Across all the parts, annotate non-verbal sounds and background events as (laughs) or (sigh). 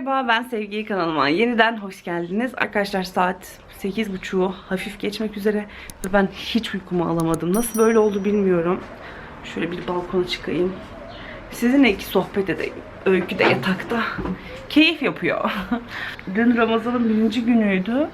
merhaba ben Sevgi kanalıma yeniden hoş geldiniz. Arkadaşlar saat 8.30'u hafif geçmek üzere ve ben hiç uykumu alamadım. Nasıl böyle oldu bilmiyorum. Şöyle bir balkona çıkayım. Sizinle iki sohbet edeyim. Öykü de yatakta. Keyif yapıyor. (laughs) Dün Ramazan'ın birinci günüydü.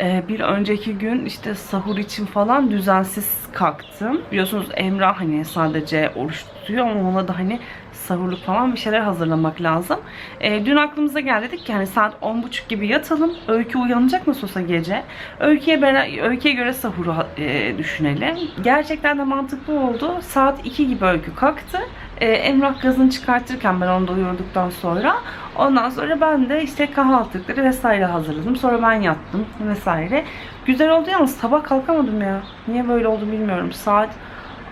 Ee, bir önceki gün işte sahur için falan düzensiz kalktım. Biliyorsunuz Emrah hani sadece oruç tutuyor ama ona da hani sahurluk falan bir şeyler hazırlamak lazım. Ee, dün aklımıza geldi dedik ki hani saat 10.30 gibi yatalım. Öykü uyanacak mı olsa gece? Öyküye, bera- öyküye göre sahuru e, düşünelim. Gerçekten de mantıklı oldu. Saat 2 gibi öykü kalktı. Ee, Emrah gazını çıkartırken ben onu doyurduktan sonra ondan sonra ben de işte kahvaltılıkları vesaire hazırladım. Sonra ben yattım vesaire. Güzel oldu yalnız sabah kalkamadım ya. Niye böyle oldu bilmiyorum. Saat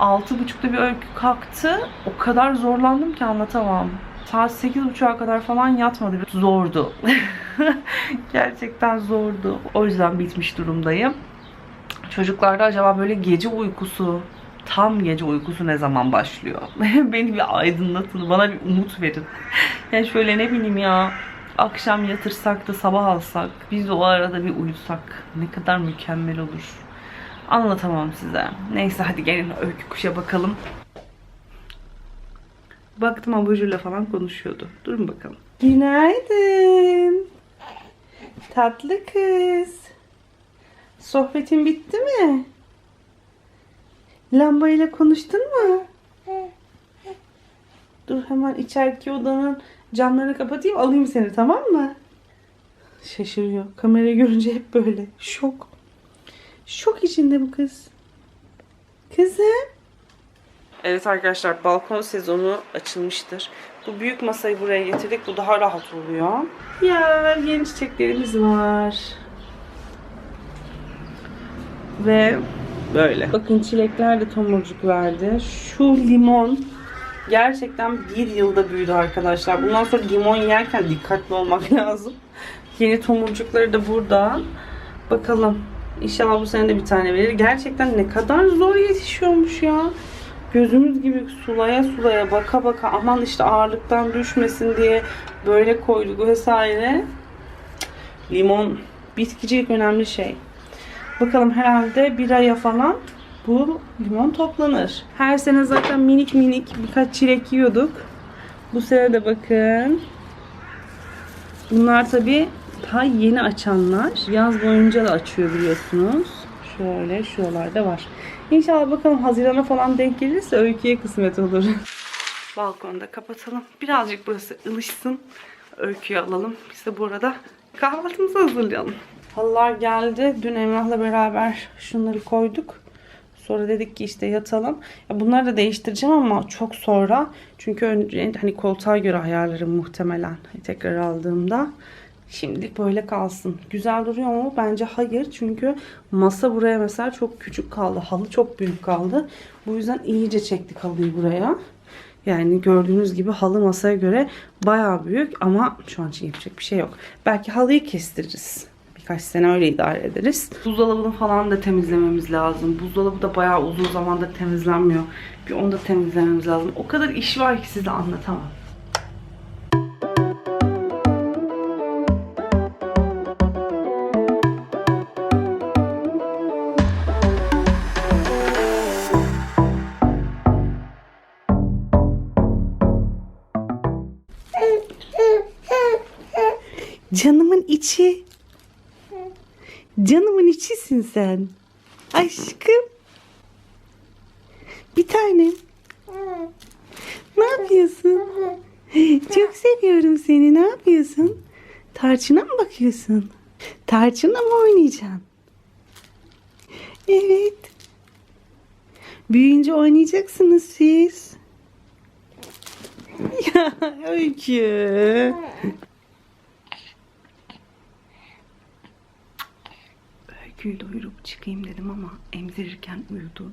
6.30'da bir öykü kalktı. O kadar zorlandım ki anlatamam. Saat 8.30'a kadar falan yatmadı. Zordu. (laughs) Gerçekten zordu. O yüzden bitmiş durumdayım. Çocuklarda acaba böyle gece uykusu, tam gece uykusu ne zaman başlıyor? (laughs) Beni bir aydınlatın, bana bir umut verin. (laughs) Yani şöyle ne bileyim ya, akşam yatırsak da sabah alsak, biz de o arada bir uyusak ne kadar mükemmel olur. Anlatamam size. Neyse hadi gelin öykü kuşa bakalım. Baktım abajurla falan konuşuyordu. Durun bakalım. Günaydın. Tatlı kız. Sohbetin bitti mi? Lambayla konuştun mu? Dur hemen içeriki odanın camlarını kapatayım alayım seni tamam mı? Şaşırıyor. Kamerayı görünce hep böyle. Şok. Şok içinde bu kız. Kızım. Evet arkadaşlar balkon sezonu açılmıştır. Bu büyük masayı buraya getirdik. Bu daha rahat oluyor. Ya yeni çiçeklerimiz var. Ve böyle. Bakın çilekler de tomurcuk verdi. Şu limon gerçekten bir yılda büyüdü arkadaşlar. Bundan sonra limon yerken dikkatli olmak (laughs) lazım. Yeni tomurcukları da burada. Bakalım. İnşallah bu sene de bir tane verir. Gerçekten ne kadar zor yetişiyormuş ya. Gözümüz gibi sulaya sulaya baka baka aman işte ağırlıktan düşmesin diye böyle koyduk vesaire. Limon bitkicilik önemli şey. Bakalım herhalde bir aya falan bu limon toplanır. Her sene zaten minik minik birkaç çilek yiyorduk. Bu sene de bakın. Bunlar tabi daha yeni açanlar. Yaz boyunca da açıyor biliyorsunuz. Şöyle şuralarda var. İnşallah bakalım Haziran'a falan denk gelirse öyküye kısmet olur. (laughs) Balkonda kapatalım. Birazcık burası ılışsın. Öyküyü alalım. Biz de bu arada kahvaltımızı hazırlayalım. Halılar geldi. Dün Emrah'la beraber şunları koyduk. Sonra dedik ki işte yatalım. Ya bunları da değiştireceğim ama çok sonra. Çünkü önce hani koltuğa göre ayarlarım muhtemelen tekrar aldığımda. Şimdilik böyle kalsın. Güzel duruyor mu? Bence hayır. Çünkü masa buraya mesela çok küçük kaldı. Halı çok büyük kaldı. Bu yüzden iyice çektik halıyı buraya. Yani gördüğünüz gibi halı masaya göre bayağı büyük ama şu an için yapacak bir şey yok. Belki halıyı kestiririz. Birkaç sene öyle idare ederiz. Buzdolabını falan da temizlememiz lazım. Buzdolabı da bayağı uzun zamandır temizlenmiyor. Bir onu da temizlememiz lazım. O kadar iş var ki size anlatamam. Canımın içi. Canımın içisin sen. Aşkım. Bir tanem. Ne yapıyorsun? Çok seviyorum seni. Ne yapıyorsun? Tarçına mı bakıyorsun? Tarçınla mı oynayacaksın? Evet. Büyüyünce oynayacaksınız siz. (laughs) Ya Öykü. Öyküyü doyurup çıkayım dedim ama emzirirken uyudu.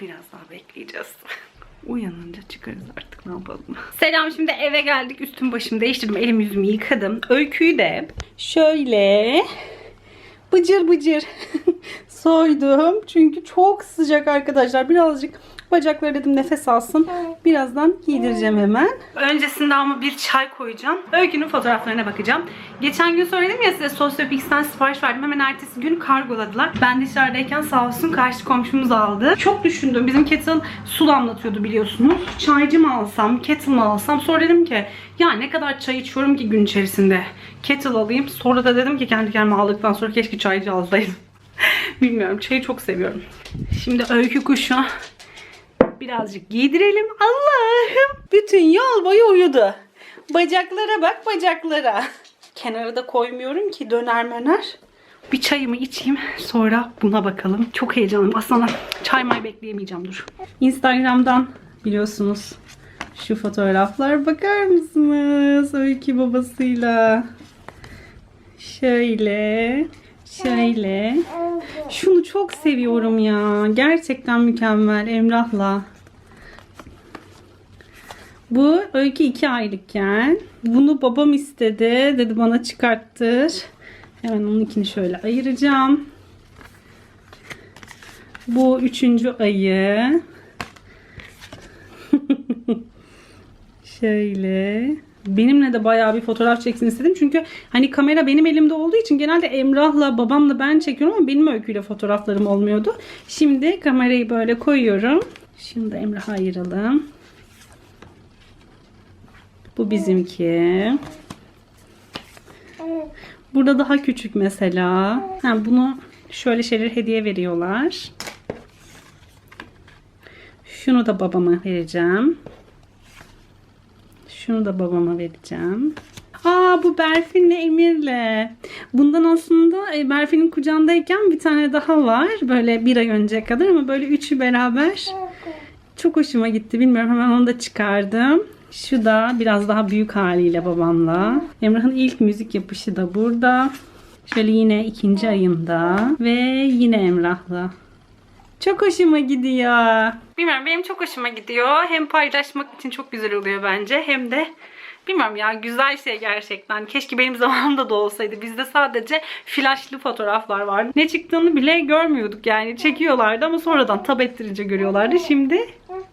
Biraz daha bekleyeceğiz. (laughs) Uyanınca çıkarız artık ne yapalım. Selam şimdi eve geldik. Üstüm başımı değiştirdim. Elim yüzümü yıkadım. Öyküyü de şöyle bıcır bıcır (laughs) soydum. Çünkü çok sıcak arkadaşlar. Birazcık bacakları dedim nefes alsın. Birazdan giydireceğim hemen. Öncesinde ama bir çay koyacağım. Öykünün fotoğraflarına bakacağım. Geçen gün söyledim ya size Sosyopix'ten sipariş verdim. Hemen ertesi gün kargoladılar. Ben dışarıdayken sağ olsun karşı komşumuz aldı. Çok düşündüm. Bizim kettle su damlatıyordu biliyorsunuz. Çaycı mı alsam, kettle mı alsam? Sonra dedim ki ya ne kadar çay içiyorum ki gün içerisinde. Kettle alayım. Sonra da dedim ki kendi kendime aldıktan sonra keşke çaycı alsaydım. (laughs) Bilmiyorum. Çayı çok seviyorum. Şimdi öykü kuşu birazcık giydirelim. Allah'ım. Bütün yol boyu uyudu. Bacaklara bak bacaklara. Kenara da koymuyorum ki döner möner. Bir çayımı içeyim sonra buna bakalım. Çok heyecanlıyım. Aslında çay may bekleyemeyeceğim dur. Instagram'dan biliyorsunuz şu fotoğraflar bakar mısınız? Öykü babasıyla. Şöyle. Şöyle. Şunu çok seviyorum ya. Gerçekten mükemmel Emrah'la. Bu öykü iki aylıkken. Bunu babam istedi. Dedi bana çıkarttır. Hemen onunkini şöyle ayıracağım. Bu üçüncü ayı. (laughs) şöyle. Benimle de bayağı bir fotoğraf çeksin istedim. Çünkü hani kamera benim elimde olduğu için genelde Emrah'la babamla ben çekiyorum ama benim öyküyle fotoğraflarım olmuyordu. Şimdi kamerayı böyle koyuyorum. Şimdi Emrah'a ayıralım. Bu bizimki. Burada daha küçük mesela. Ha, bunu şöyle şeyler hediye veriyorlar. Şunu da babama vereceğim. Şunu da babama vereceğim. Aa bu Berfin'le Emir'le. Bundan aslında e, Berfin'in kucağındayken bir tane daha var. Böyle bir ay önce kadar ama böyle üçü beraber. Çok hoşuma gitti. Bilmiyorum hemen onu da çıkardım. Şu da biraz daha büyük haliyle babamla. Emrah'ın ilk müzik yapışı da burada. Şöyle yine ikinci ayında. Ve yine Emrah'la. Çok hoşuma gidiyor. Bilmiyorum benim çok hoşuma gidiyor. Hem paylaşmak için çok güzel oluyor bence. Hem de bilmiyorum ya güzel şey gerçekten. Keşke benim (laughs) zamanımda da olsaydı. Bizde sadece flaşlı fotoğraflar vardı. Ne çıktığını bile görmüyorduk yani. Çekiyorlardı ama sonradan tab ettirince görüyorlardı. Şimdi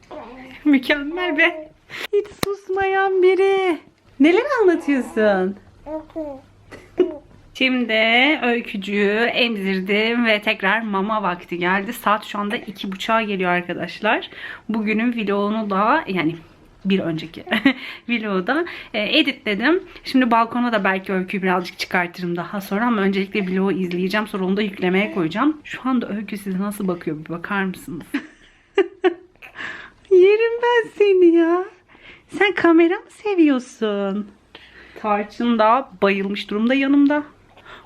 (laughs) mükemmel be. Hiç susmayan biri. Neler anlatıyorsun? Şimdi öykücüğü emzirdim ve tekrar mama vakti geldi. Saat şu anda iki buçuğa geliyor arkadaşlar. Bugünün vlogunu da yani bir önceki (laughs) vlogu e, editledim. Şimdi balkona da belki öyküyü birazcık çıkartırım daha sonra ama öncelikle vlogu izleyeceğim. Sonra onu da yüklemeye koyacağım. Şu anda öykü size nasıl bakıyor bir bakar mısınız? (laughs) Yerim ben seni ya. Sen kamera mı seviyorsun? Tarçın da bayılmış durumda yanımda.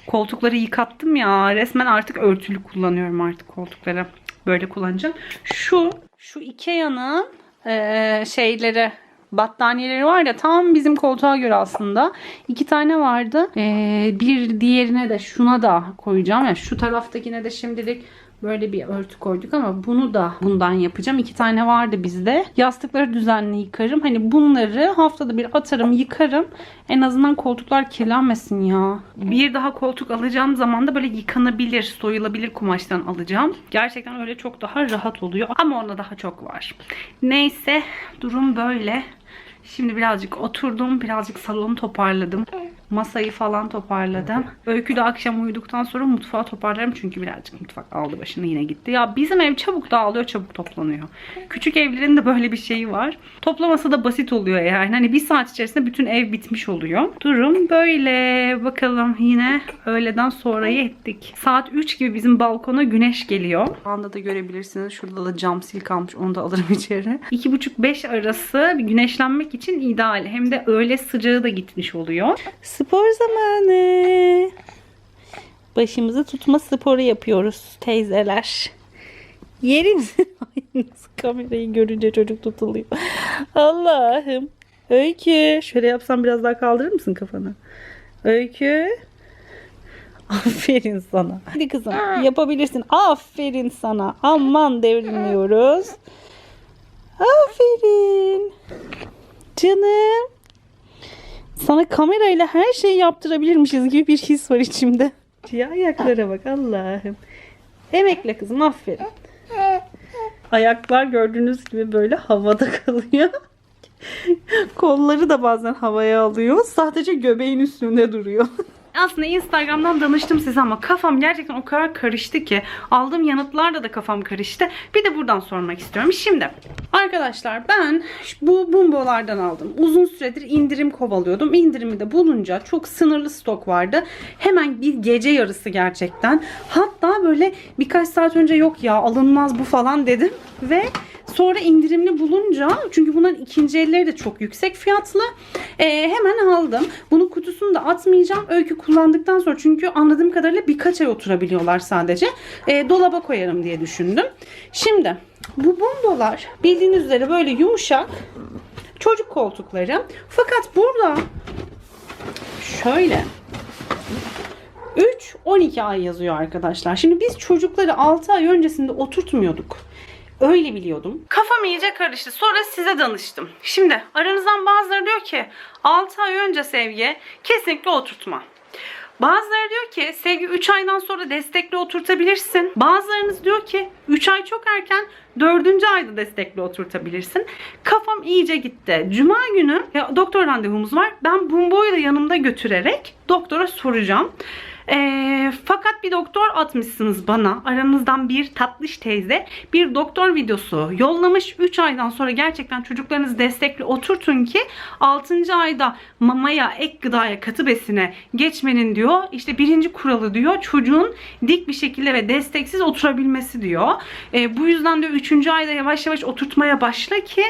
Koltukları yıkattım ya. Resmen artık örtülü kullanıyorum artık koltukları. Böyle kullanacağım. Şu şu Ikea'nın eee şeyleri battaniyeleri var ya tam bizim koltuğa göre aslında. iki tane vardı. Eee, bir diğerine de şuna da koyacağım. Yani şu taraftakine de şimdilik böyle bir örtü koyduk ama bunu da bundan yapacağım. İki tane vardı bizde. Yastıkları düzenli yıkarım. Hani bunları haftada bir atarım yıkarım. En azından koltuklar kirlenmesin ya. Bir daha koltuk alacağım zaman da böyle yıkanabilir, soyulabilir kumaştan alacağım. Gerçekten öyle çok daha rahat oluyor. Ama onda daha çok var. Neyse durum böyle. Şimdi birazcık oturdum. Birazcık salonu toparladım. Masayı falan toparladım. Öykü de akşam uyuduktan sonra mutfağı toparlarım. Çünkü birazcık mutfak aldı başını yine gitti. Ya bizim ev çabuk dağılıyor, çabuk toplanıyor. Küçük evlerin de böyle bir şeyi var. Toplaması da basit oluyor yani. Hani bir saat içerisinde bütün ev bitmiş oluyor. Durum böyle. Bakalım yine öğleden sonrayı ettik. Saat 3 gibi bizim balkona güneş geliyor. Şu anda da görebilirsiniz. Şurada da cam sil kalmış. Onu da alırım (laughs) içeri. 2,5-5 arası güneşlenmek için ideal. Hem de öğle sıcağı da gitmiş oluyor. Spor zamanı. Başımızı tutma sporu yapıyoruz teyzeler. Yerin Ay, (laughs) nasıl kamerayı görünce çocuk tutuluyor. Allah'ım. Öykü. Şöyle yapsam biraz daha kaldırır mısın kafanı? Öykü. Aferin sana. Hadi kızım yapabilirsin. Aferin sana. Aman devrilmiyoruz. Aferin. Canım. Sana kamerayla her şeyi yaptırabilirmişiz gibi bir his var içimde. Ya ayaklara bak Allah'ım. Emekle kızım aferin. Ayaklar gördüğünüz gibi böyle havada kalıyor. Kolları da bazen havaya alıyor. Sadece göbeğin üstünde duruyor. Aslında Instagram'dan danıştım size ama kafam gerçekten o kadar karıştı ki aldığım yanıtlarla da kafam karıştı. Bir de buradan sormak istiyorum. Şimdi arkadaşlar ben bu bumbolardan aldım. Uzun süredir indirim kovalıyordum. İndirimi de bulunca çok sınırlı stok vardı. Hemen bir gece yarısı gerçekten. Hatta böyle birkaç saat önce yok ya alınmaz bu falan dedim ve Sonra indirimli bulunca çünkü bunların ikinci elleri de çok yüksek fiyatlı. Ee, hemen aldım. Bunun kutusunu da atmayacağım. Öykü kullandıktan sonra çünkü anladığım kadarıyla birkaç ay oturabiliyorlar sadece. Ee, dolaba koyarım diye düşündüm. Şimdi bu bumbolar bildiğiniz üzere böyle yumuşak çocuk koltukları. Fakat burada şöyle 3-12 ay yazıyor arkadaşlar. Şimdi biz çocukları 6 ay öncesinde oturtmuyorduk. Öyle biliyordum. Kafam iyice karıştı. Sonra size danıştım. Şimdi aranızdan bazıları diyor ki 6 ay önce Sevgi kesinlikle oturtma. Bazıları diyor ki Sevgi 3 aydan sonra destekli oturtabilirsin. Bazılarınız diyor ki 3 ay çok erken 4. ayda destekli oturtabilirsin. Kafam iyice gitti. Cuma günü doktor randevumuz var. Ben Bumbo'yu da yanımda götürerek doktora soracağım. Ee, fakat bir doktor atmışsınız bana. Aranızdan bir tatlış teyze bir doktor videosu yollamış. 3 aydan sonra gerçekten çocuklarınızı destekli oturtun ki 6. ayda mamaya, ek gıdaya, katı besine geçmenin diyor. İşte birinci kuralı diyor çocuğun dik bir şekilde ve desteksiz oturabilmesi diyor. Ee, bu yüzden de 3. ayda yavaş yavaş oturtmaya başla ki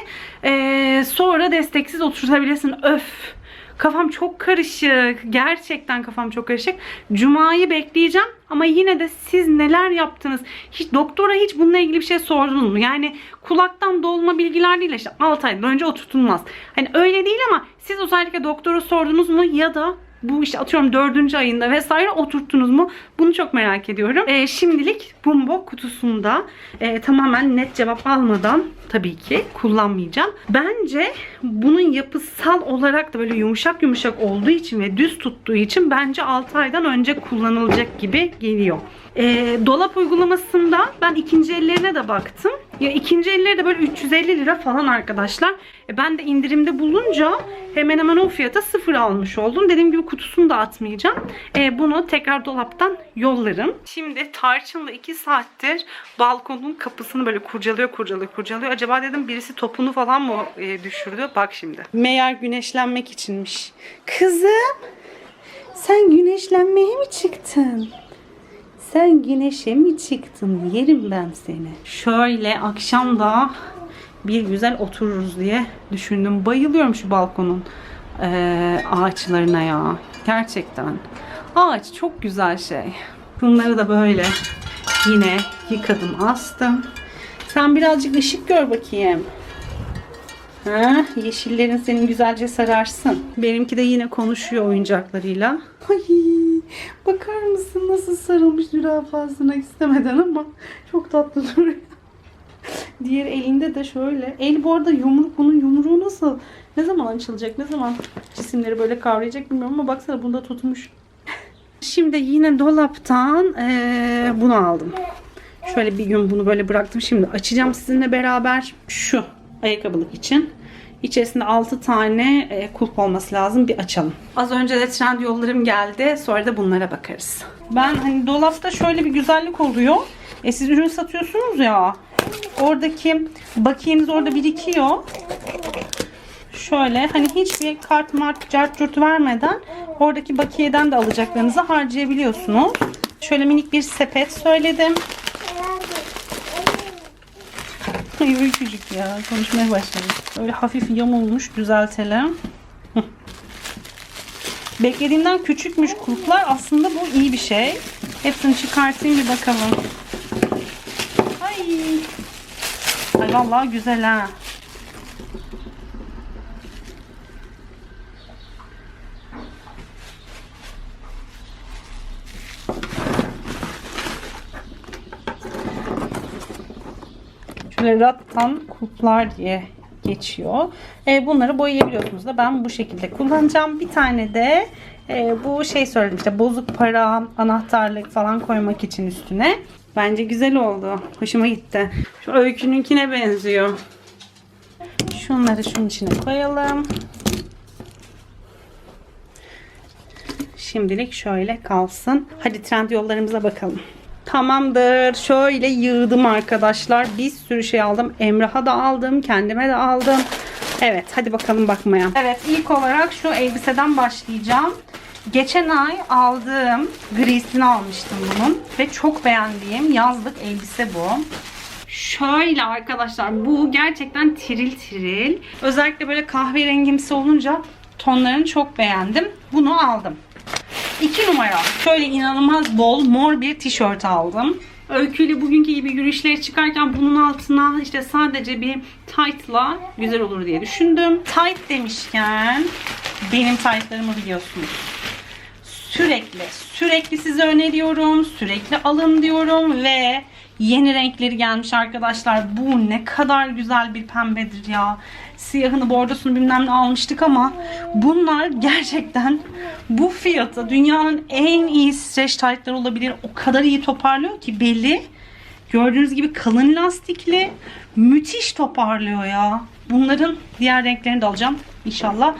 ee, sonra desteksiz oturtabilirsin. Öf! Kafam çok karışık. Gerçekten kafam çok karışık. Cuma'yı bekleyeceğim ama yine de siz neler yaptınız? Hiç doktora hiç bununla ilgili bir şey sordunuz mu? Yani kulaktan dolma bilgiler değil işte 6 aydan önce oturtulmaz. Hani öyle değil ama siz özellikle doktora sordunuz mu ya da bu işte atıyorum dördüncü ayında vesaire oturttunuz mu? Bunu çok merak ediyorum. Ee, şimdilik Bumbo kutusunda e, tamamen net cevap almadan tabii ki kullanmayacağım. Bence bunun yapısal olarak da böyle yumuşak yumuşak olduğu için ve düz tuttuğu için bence 6 aydan önce kullanılacak gibi geliyor. Ee, dolap uygulamasında ben ikinci ellerine de baktım. Ya ikinci elleri de böyle 350 lira falan arkadaşlar. E, ben de indirimde bulunca hemen hemen o fiyata sıfır almış oldum. Dediğim gibi kutusunu da atmayacağım. E, bunu tekrar dolaptan yollarım. Şimdi Tarçın'la 2 saattir balkonun kapısını böyle kurcalıyor kurcalıyor kurcalıyor. Acaba dedim birisi topunu falan mı e, düşürdü? Bak şimdi. Meğer güneşlenmek içinmiş. Kızım sen güneşlenmeye mi çıktın? Sen güneşe mi çıktın? Yerim ben seni. Şöyle akşam da bir güzel otururuz diye düşündüm. Bayılıyorum şu balkonun eee, ağaçlarına ya. Gerçekten. Ağaç çok güzel şey. Bunları da böyle yine yıkadım, astım. Sen birazcık ışık gör bakayım. Ha, yeşillerin senin güzelce sararsın. Benimki de yine konuşuyor oyuncaklarıyla. Ay, bakar mısın nasıl sarılmış zürafasına istemeden ama çok tatlı duruyor. Diğer elinde de şöyle. El bu arada yumruk. Bunun yumruğu nasıl? Ne zaman açılacak? Ne zaman cisimleri böyle kavrayacak bilmiyorum ama baksana bunda tutmuş. Şimdi yine dolaptan eee, bunu aldım. Şöyle bir gün bunu böyle bıraktım. Şimdi açacağım sizinle beraber şu ayakkabılık için. İçerisinde 6 tane e, kulp olması lazım. Bir açalım. Az önce de trend yollarım geldi. Sonra da bunlara bakarız. Ben hani dolapta şöyle bir güzellik oluyor. E siz ürün satıyorsunuz ya. Oradaki bakiyeniz orada birikiyor. Şöyle hani hiçbir kart mart cart curt vermeden oradaki bakiyeden de alacaklarınızı harcayabiliyorsunuz. Şöyle minik bir sepet söyledim. Ay öykücük ya konuşmaya başladı. Öyle hafif yamulmuş düzeltelim. (laughs) Beklediğimden küçükmüş kulplar. Aslında bu iyi bir şey. Hepsini çıkartayım bir bakalım. Ay. Ay vallahi güzel ha. Rattan kulplar diye geçiyor. E, bunları boyayabiliyorsunuz da ben bu şekilde kullanacağım. Bir tane de e, bu şey söyledim işte bozuk para, anahtarlık falan koymak için üstüne. Bence güzel oldu. Hoşuma gitti. Şu öykününkine benziyor. Şunları şunun içine koyalım. Şimdilik şöyle kalsın. Hadi trend yollarımıza bakalım. Tamamdır. Şöyle yığdım arkadaşlar. Bir sürü şey aldım. Emrah'a da aldım. Kendime de aldım. Evet hadi bakalım bakmaya. Evet ilk olarak şu elbiseden başlayacağım. Geçen ay aldığım grisini almıştım bunun. Ve çok beğendiğim yazlık elbise bu. Şöyle arkadaşlar bu gerçekten tiril tiril. Özellikle böyle kahverengimsi olunca tonlarını çok beğendim. Bunu aldım. 2 numara. Şöyle inanılmaz bol mor bir tişört aldım. Öyküyle bugünkü gibi yürüyüşlere çıkarken bunun altına işte sadece bir tight'la güzel olur diye düşündüm. Tight demişken benim tight'larımı biliyorsunuz. Sürekli, sürekli size öneriyorum. Sürekli alın diyorum ve yeni renkleri gelmiş arkadaşlar. Bu ne kadar güzel bir pembedir ya. Siyahını, bordosunu bilmem ne almıştık ama bunlar gerçekten bu fiyata dünyanın en iyi stretch tight'ları olabilir. O kadar iyi toparlıyor ki belli. Gördüğünüz gibi kalın lastikli. Müthiş toparlıyor ya. Bunların diğer renklerini de alacağım inşallah.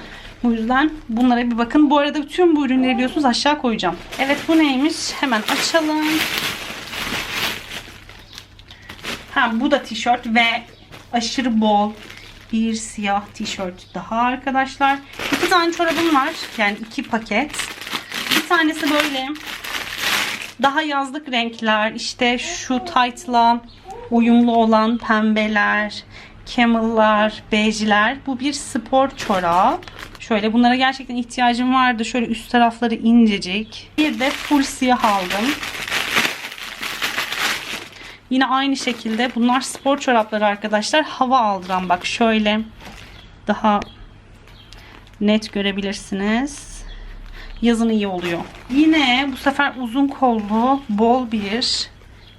Bu yüzden bunlara bir bakın. Bu arada bütün bu ürünleri biliyorsunuz aşağı koyacağım. Evet bu neymiş? Hemen açalım. Ha bu da tişört ve aşırı bol bir siyah tişört daha arkadaşlar. İki tane çorabım var. Yani iki paket. Bir tanesi böyle daha yazlık renkler. işte şu tight'la uyumlu olan pembeler, camel'lar, bejler. Bu bir spor çorap. Şöyle bunlara gerçekten ihtiyacım vardı. Şöyle üst tarafları incecik. Bir de full siyah aldım. Yine aynı şekilde bunlar spor çorapları arkadaşlar. Hava aldıran bak şöyle daha net görebilirsiniz. Yazın iyi oluyor. Yine bu sefer uzun kollu bol bir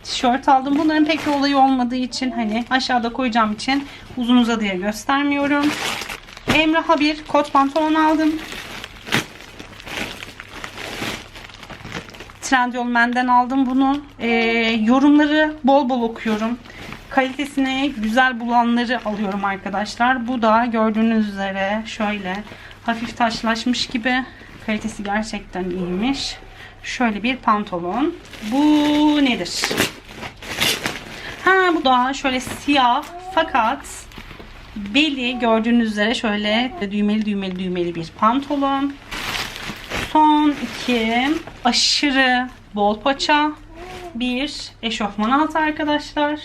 tişört aldım. Bunların pek bir olayı olmadığı için hani aşağıda koyacağım için uzun uzadıya göstermiyorum. Emrah'a bir kot pantolon aldım. Trendyol Men'den aldım bunu. Ee, yorumları bol bol okuyorum. Kalitesini güzel bulanları alıyorum arkadaşlar. Bu da gördüğünüz üzere şöyle hafif taşlaşmış gibi. Kalitesi gerçekten iyiymiş. Şöyle bir pantolon. Bu nedir? Ha bu da şöyle siyah fakat beli gördüğünüz üzere şöyle düğmeli düğmeli düğmeli bir pantolon. Son iki aşırı bol paça bir eşofman altı arkadaşlar.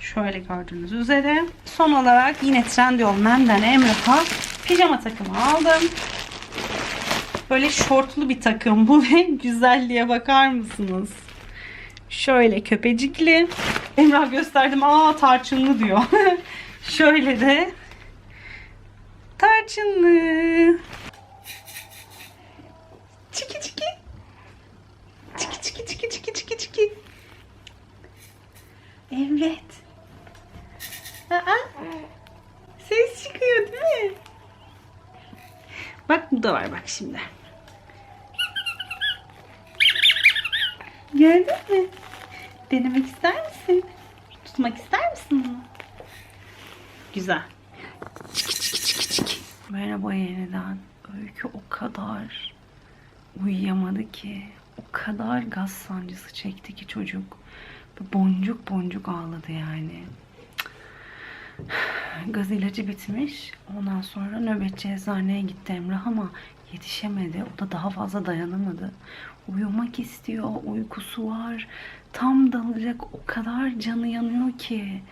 Şöyle gördüğünüz üzere. Son olarak yine Trendyol Men'den Emrah'a pijama takımı aldım. Böyle şortlu bir takım bu (laughs) ve güzelliğe bakar mısınız? Şöyle köpecikli. Emrah gösterdim. Aa tarçınlı diyor. (laughs) Şöyle de tarçınlı. Çiki çiki. Çiki çiki çiki çiki çiki. Evet. Aa, ses çıkıyor değil mi? Bak bu da var bak şimdi. Gördün mü? Denemek ister misin? Tutmak ister misin bunu? Güzel. Çiki çiki çiki çiki. Merhaba yeniden. Öykü o kadar uyuyamadı ki. O kadar gaz sancısı çekti ki çocuk. Boncuk boncuk ağladı yani. Gaz ilacı bitmiş. Ondan sonra nöbetçi eczaneye gitti Emrah ama yetişemedi. O da daha fazla dayanamadı. Uyumak istiyor. Uykusu var. Tam dalacak. O kadar canı yanıyor ki.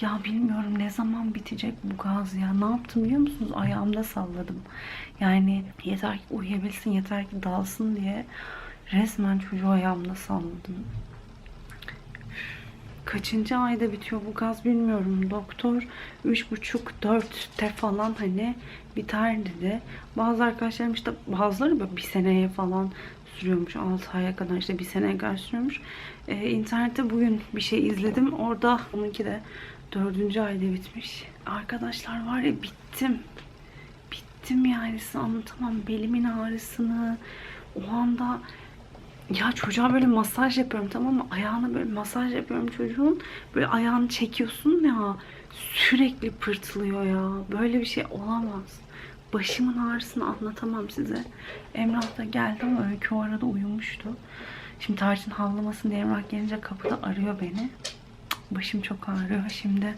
Ya bilmiyorum ne zaman bitecek bu gaz ya. Ne yaptım biliyor musunuz? Ayağımda salladım. Yani yeter ki uyuyabilsin, yeter ki dalsın diye resmen çocuğu ayağımda salladım. Kaçıncı ayda bitiyor bu gaz bilmiyorum. Doktor 3,5-4'te falan hani biter dedi. Bazı arkadaşlarım işte bazıları böyle bir seneye falan sürüyormuş. 6 aya kadar işte bir seneye kadar sürüyormuş. Ee, internette bugün bir şey izledim. Orada onunki de 4. ayda bitmiş. Arkadaşlar var ya bittim. Bittim yani size anlatamam. Belimin ağrısını o anda Ya çocuğa böyle masaj yapıyorum tamam mı? Ayağına böyle masaj yapıyorum çocuğun. Böyle ayağını çekiyorsun ya. Sürekli pırtlıyor ya. Böyle bir şey olamaz. Başımın ağrısını anlatamam size. Emrah da geldi ama Öykü o arada uyumuştu. Şimdi Tarçın havlamasın diye Emrah gelince kapıda arıyor beni. Başım çok ağrıyor. Şimdi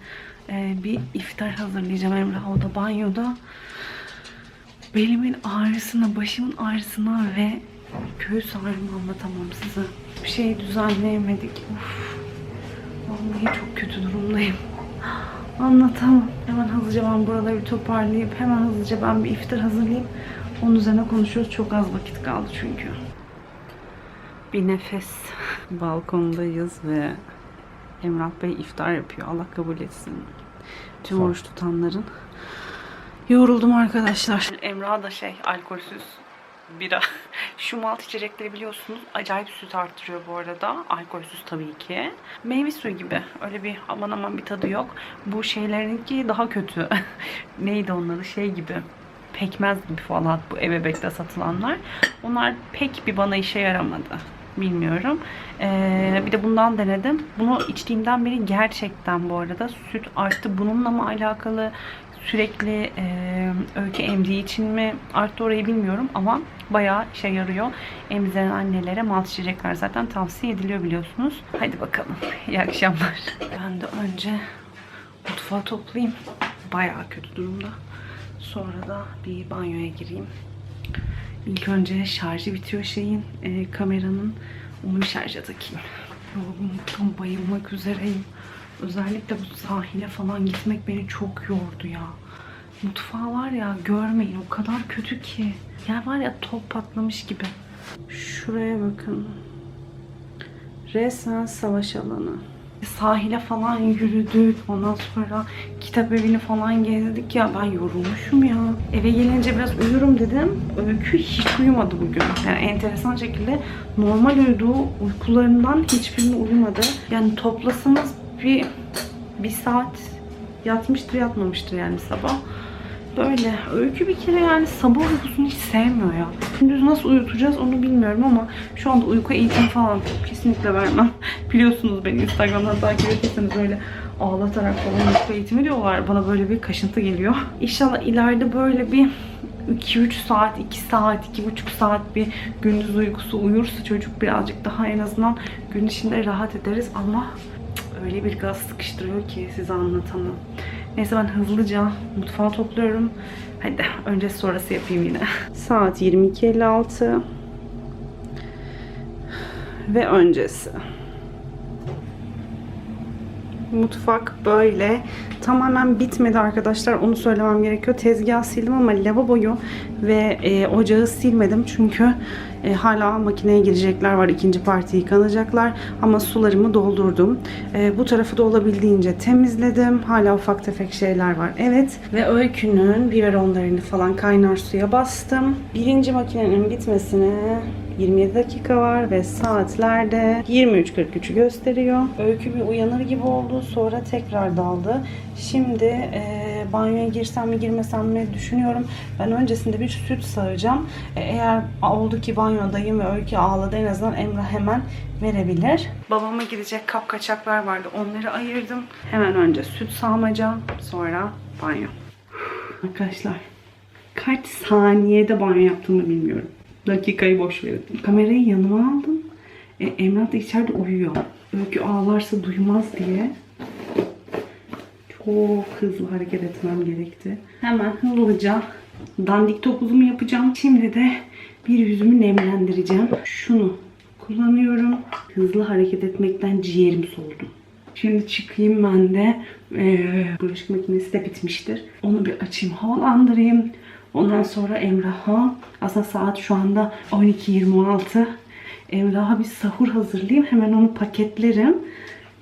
e, bir iftar hazırlayacağım Emrah. O da banyoda. Belimin ağrısına, başımın ağrısına ve göğüs ağrımı anlatamam size. Bir şey düzenleyemedik. Uf. Vallahi çok kötü durumdayım. Anlatamam. Hemen hızlıca ben buraları bir toparlayıp hemen hızlıca ben bir iftar hazırlayayım. Onun üzerine konuşuyoruz. Çok az vakit kaldı çünkü. Bir nefes. (laughs) Balkondayız ve Emrah Bey iftar yapıyor. Allah kabul etsin. Tüm oruç tutanların. Yoruldum arkadaşlar. Emrah da şey alkolsüz bira. (laughs) Şu malt içecekleri biliyorsunuz acayip süt arttırıyor bu arada. Alkolsüz tabii ki. Meyve suyu gibi. Öyle bir aman aman bir tadı yok. Bu şeylerinki daha kötü. (laughs) Neydi onun adı? Şey gibi. Pekmez gibi falan bu ebebekte satılanlar. Onlar pek bir bana işe yaramadı. Bilmiyorum. Ee, bir de bundan denedim. Bunu içtiğimden beri gerçekten bu arada süt arttı. Bununla mı alakalı sürekli e, öykü emdiği için mi arttı orayı bilmiyorum ama bayağı işe yarıyor. Emziren annelere malt içecekler zaten tavsiye ediliyor biliyorsunuz. Hadi bakalım. (laughs) İyi akşamlar. Ben de önce mutfağı toplayayım. Bayağı kötü durumda. Sonra da bir banyoya gireyim. İlk önce şarjı bitiyor şeyin, e, kameranın. Onu bir şarja takayım. Yorgunluktan bayılmak üzereyim. Özellikle bu sahile falan gitmek beni çok yordu ya. Mutfağı var ya görmeyin o kadar kötü ki. Ya var ya top patlamış gibi. Şuraya bakın. Resmen savaş alanı. Sahile falan yürüdük. Ondan sonra kitap evini falan gezdik ya. Ben yorulmuşum ya. Eve gelince biraz uyurum dedim. Öykü hiç uyumadı bugün. Yani enteresan şekilde normal uyuduğu uykularından hiçbirini uyumadı. Yani toplasanız bir, bir saat yatmıştır yatmamıştır yani sabah. Böyle. Öykü bir kere yani sabah uykusunu hiç sevmiyor ya. Gündüz nasıl uyutacağız onu bilmiyorum ama şu anda uyku eğitimi falan kesinlikle vermem. (laughs) Biliyorsunuz beni Instagram'dan takip ettiyseniz öyle ağlatarak falan uyku eğitimi diyorlar. Bana böyle bir kaşıntı geliyor. (laughs) İnşallah ileride böyle bir 2-3 saat, 2 saat, 2,5 saat bir gündüz uykusu uyursa çocuk birazcık daha en azından gün içinde rahat ederiz ama öyle bir gaz sıkıştırıyor ki size anlatamam. Neyse ben hızlıca mutfağı topluyorum. Hadi önce sonrası yapayım yine. (laughs) Saat 22.56 ve öncesi. Mutfak böyle. Tamamen bitmedi arkadaşlar. Onu söylemem gerekiyor. Tezgah sildim ama lavaboyu ve e, ocağı silmedim. Çünkü e, hala makineye girecekler var. ikinci parti yıkanacaklar. Ama sularımı doldurdum. E, bu tarafı da olabildiğince temizledim. Hala ufak tefek şeyler var. Evet. Ve öykünün biberonlarını falan kaynar suya bastım. Birinci makinenin bitmesine 27 dakika var ve saatlerde 23.43'ü gösteriyor. Öykü bir uyanır gibi oldu. Sonra tekrar daldı. Şimdi e, banyoya girsem mi girmesem mi düşünüyorum. Ben öncesinde bir süt sağacağım. E, eğer oldu ki banyodayım ve Öykü ağladı en azından Emrah hemen verebilir. Babama gidecek kap kaçaklar vardı. Onları ayırdım. Hemen önce süt sağmaca sonra banyo. Arkadaşlar kaç saniyede banyo yaptığımı bilmiyorum. Dakikayı boş verin. Kamerayı yanıma aldım. E, Emrah da içeride uyuyor. Öykü ağlarsa duymaz diye çok hızlı hareket etmem gerekti. Hemen hızlıca dandik topuzumu yapacağım. Şimdi de bir yüzümü nemlendireceğim. Şunu kullanıyorum. Hızlı hareket etmekten ciğerim soldu. Şimdi çıkayım ben de. Ee, bulaşık makinesi de bitmiştir. Onu bir açayım havalandırayım. Ondan sonra Emrah'a aslında saat şu anda 12.26. Emrah'a bir sahur hazırlayayım. Hemen onu paketlerim.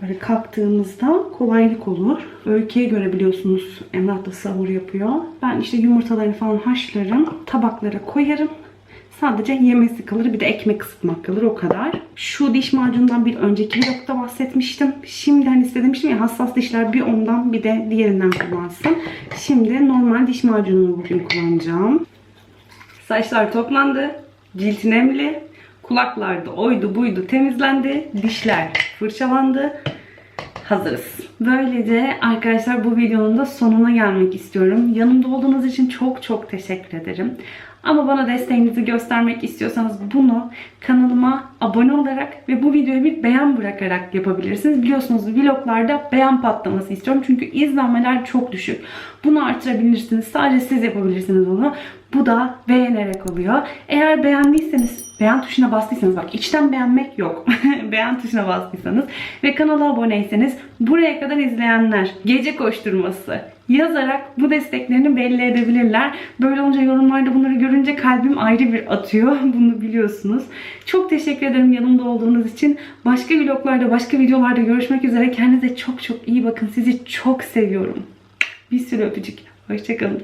Böyle kalktığımızda kolaylık olur. Öyküye göre biliyorsunuz Emrah da sahur yapıyor. Ben işte yumurtaları falan haşlarım. Tabaklara koyarım. Sadece yemesi kalır. Bir de ekmek ısıtmak kalır. O kadar. Şu diş macunundan bir önceki vlogda bahsetmiştim. Şimdi hani size demiştim ya hassas dişler bir ondan bir de diğerinden kullansın. Şimdi normal diş macunumu bugün kullanacağım. Saçlar toplandı. Cilt nemli. Kulaklarda oydu buydu temizlendi. Dişler fırçalandı. Hazırız. Böylece arkadaşlar bu videonun da sonuna gelmek istiyorum. Yanımda olduğunuz için çok çok teşekkür ederim. Ama bana desteğinizi göstermek istiyorsanız bunu kanalıma abone olarak ve bu videoya bir beğen bırakarak yapabilirsiniz. Biliyorsunuz vloglarda beğen patlaması istiyorum. Çünkü izlenmeler çok düşük. Bunu artırabilirsiniz. Sadece siz yapabilirsiniz bunu. Bu da beğenerek oluyor. Eğer beğendiyseniz, beğen tuşuna bastıysanız bak içten beğenmek yok. (laughs) beğen tuşuna bastıysanız ve kanala aboneyseniz buraya kadar izleyenler gece koşturması yazarak bu desteklerini belli edebilirler. Böyle olunca yorumlarda bunları görünce kalbim ayrı bir atıyor. (laughs) Bunu biliyorsunuz. Çok teşekkür ederim yanımda olduğunuz için. Başka vloglarda, başka videolarda görüşmek üzere. Kendinize çok çok iyi bakın. Sizi çok seviyorum. Bir sürü öpücük. Hoşçakalın.